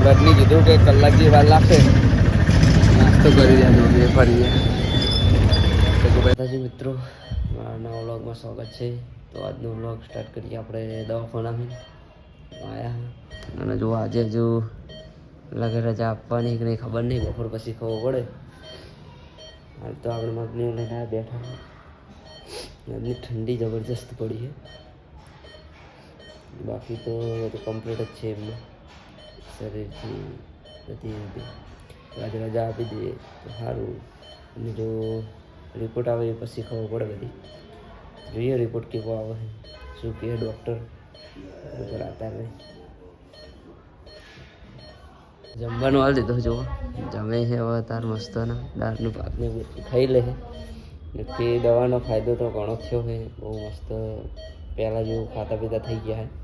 બ્લડની કીધું કે કલાક જે વાર લાગશે. નાસ્તો કરી રહ્યા જોઈએ ફરીએ. તો મિત્રો, મારા નવા વ્લોગમાં સ્વાગત છે. તો આજનો વ્લોગ સ્ટાર્ટ કરીએ આપણે દવાખાનામાં. આવ્યા અને જો આજે હજુ લગે રજા આપવાની કે નહીં ખબર નહીં, બપોર પછી ખબર પડે. હાલ તો આપણે મગની લઈને બેઠા. આજની ઠંડી જબરજસ્ત પડી છે. બાકી તો કમ્પ્લીટ જ છે એમને. શરીરથી બધી રીતે રજા આપી દઈએ તો સારું. અને જો રિપોર્ટ આવે પછી ખબર પડે બધી. જોઈએ રિપોર્ટ કેવો આવે, શું કહે ડૉક્ટર ઉપર આધાર રહે જમવાનું હાલ દીધો જુઓ. જમે છે હવે તાર મસ્તના. દાળનું પાકને ખાઈ લે છે. તે દવાનો ફાયદો તો ઘણો થયો છે. બહુ મસ્ત પહેલાં જેવું ખાતા પીતા થઈ ગયા છે.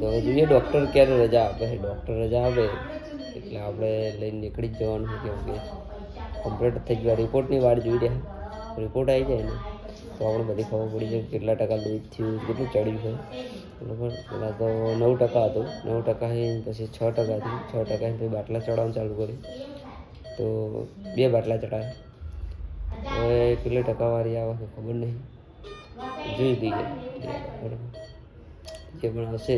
તો જોઈએ ડૉક્ટર ક્યારે રજા આપે. ડૉક્ટર રજા આપે એટલે આપણે લઈને નીકળી જ જવાનું કેમ કે કમ્પ્લીટ થઈ ગયો. રિપોર્ટની વાર જોઈ રહ્યા. રિપોર્ટ આવી જાય ને, તો આપણે બધી ખબર પડી જાય કેટલા ટકા દૂધ થયું કેટલું ચડ્યું છે. બરાબર? પહેલાં તો નવ ટકા હતું. નવ ટકા પછી છ ટકા થયું છ ટકા પછી બાટલા ચડાવવાનું ચાલુ કર્યું. તો બે બાટલા ચડાવ્યા હવે કેટલી ટકાવારી આવે ખબર નહીં. જોઈ દઈએ બરાબર? જે પણ હશે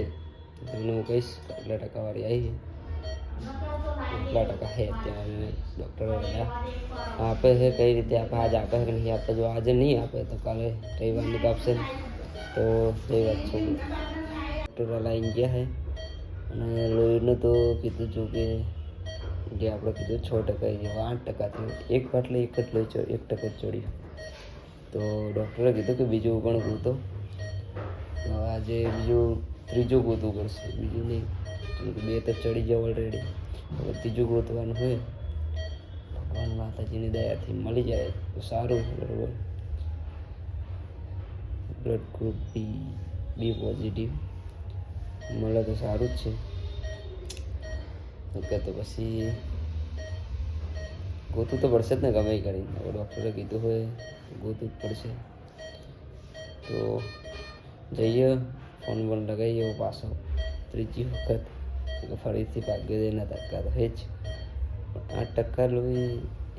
તમને હું કહીશ કેટલા ટકાવારી આવી છે કેટલા ટકા છે અત્યારે ડૉક્ટરો રજા આપે છે કઈ રીતે આપે આજે આપે છે કે નહીં આપે જો આજે નહીં આપે તો કાલે રવિવારની તો આપશે ને. તો એ વાત છે ડૉક્ટર લાઈન ગયા છે અને લોહીનું તો કીધું છું કે જે આપણે કીધું છ ટકા જેવા આઠ ટકા થયું એક બાટલે એક જ લોહી ચડ એક ટકા જ ચડ્યું તો ડૉક્ટરે કીધું કે બીજું પણ ગૂંથો આજે બીજું, ત્રીજું ગોતવું પડશે. બીજું નહીં. બે તો ચડી જાય ઓલરેડી હવે ત્રીજું ગોતવાનું હોય, ભગવાન માતાજીની દયાથી મળી જાય તો સારું, બરાબર? Blood group B B positive મળે તો સારું જ છે. તો પછી ગોતું તો પડશે જ ને ગમે કરીને. ડૉક્ટરે કીધું હોય ગોતું જ પડશે. તો જઈએ, ફોન બોન લગાવીએ એવો પાછો ત્રીજી વખત ફરીથી ભાગ્ય દેના ટકા તો હે જ. આઠ ટકા લોહી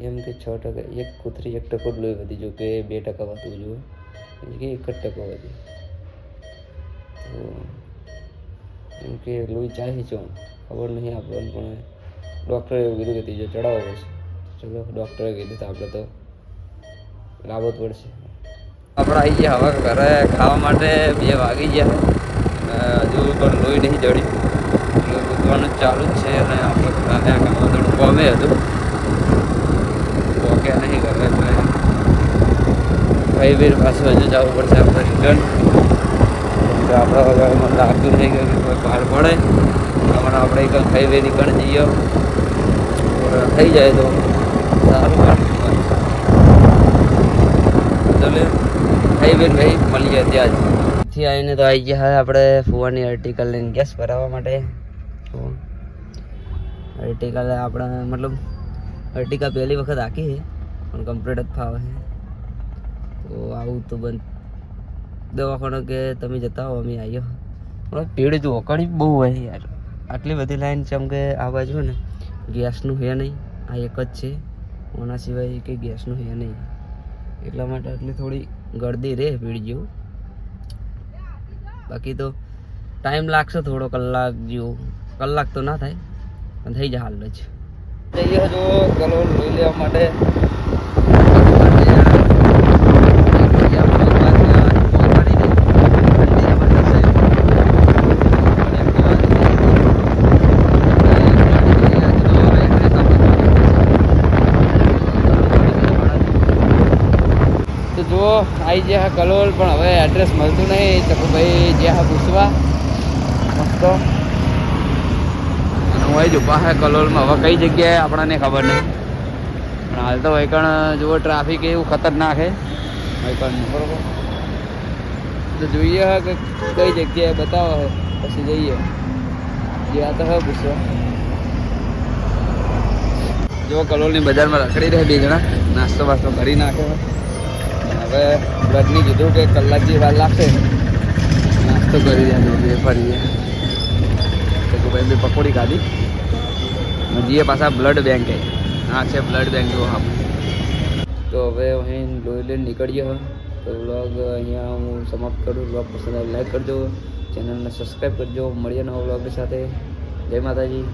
એમ કે છ ટકા, એક કૂતરી એક ટકો લોહી વધી, જો કે બે ટકા વધવું જોઈએ કે એક જ ટકો વધી. તો એમ કે લોહી ચાહી છો ખબર નહીં આપણને, પણ ડૉક્ટરે એવું કીધું કે ત્રીજો ચડાવવો પડશે ચલો ડૉક્ટરે કીધું તો આપણે તો લાવવો જ પડશે. આપણે ગયા, હવે ઘરે ખાવા માટે બે વાગી ગયા હજુ પણ લોહી નહીં જડ્યું ગૂંથવાનું ચાલુ જ છે અને આપણે ત્યાં ગામમાં થોડું કોમે હતું. ઓકે નહીં ઘરે ભાઈ બીર પાછું હજુ જવું પડશે આપણે રિટર્ન આપણે હવે મને લાગતું નહીં કે કોઈ બહાર પડે. હમણાં આપણે એક હાઈવે નીકળી જઈએ. થઈ જાય તો સારું ચાલે હાઈવે ભાઈ મળી જાય ત્યાં જ થી આવીને તો આવી ગયા આપણે ફુવાની આર્ટિકલ લઈને ગેસ ભરાવવા માટે. આર્ટિકલ આપણે મતલબ આર્ટિકલ પહેલી વખત આખી છે, પણ કમ્પ્લીટ જ ફાવે છે. તો આવું તો બંધ દવાખાનો કે તમે જતા હો, અમે આવ્યો પણ ભીડ જો કડી બહુ હોય યાર. આટલી બધી લાઈન છે એમ કે આ બાજુ ને, ગેસનું હે નહીં. આ એક જ છે. ઓના સિવાય કે ગેસનું હે નહીં. એટલા માટે આટલી થોડી ગળદી રે ભીડ જેવું. બાકી તો ટાઈમ લાગશે થોડો, કલાક જેવું. કલાક તો ના થાય, પણ થઈ જાય હાલ જ. જઈએ જો કલોલ લઈ લેવા માટે તો જો આવી ગયા કલોલ, પણ હવે એડ્રેસ મળતું નહીં. તો ભાઈ જે હા પૂછવા. મસ્ત. હું આવી ઊભા હે કલોલમાં. હવે કઈ જગ્યાએ આપણને ખબર નહીં. પણ હાલ તો વૈકણ, જુઓ ટ્રાફિક એવું ખતરનાક છે વૈકણ બરોબર. તો જોઈએ કે કઈ જગ્યાએ, બતાવો હે. પછી જઈએ. જ્યાં તો હે પૂછવા. જો કલોલની બજારમાં રખડી રહે બે જણા. નાસ્તો વાસ્તો કરી નાખ્યો હવે બ્લડની કીધું કે કલાક જેવી વાર લાગશે નાસ્તો કરી રહ્યા જોઈએ ફરીએ ભાઈ બી પકોડી ખાધી અને જઈએ પાછા બ્લડ બેંક હા છે બ્લડ બેંક જો હા તો હવે અહીં લોહી લઈને નીકળીએ હવે તો વ્લોગ અહીંયા હું સમાપ્ત કરું વ્લોગ પસંદ આવે લાઈક કરજો ચેનલને સબસ્ક્રાઈબ કરજો મળીએ નવા વ્લોગ સાથે જય માતાજી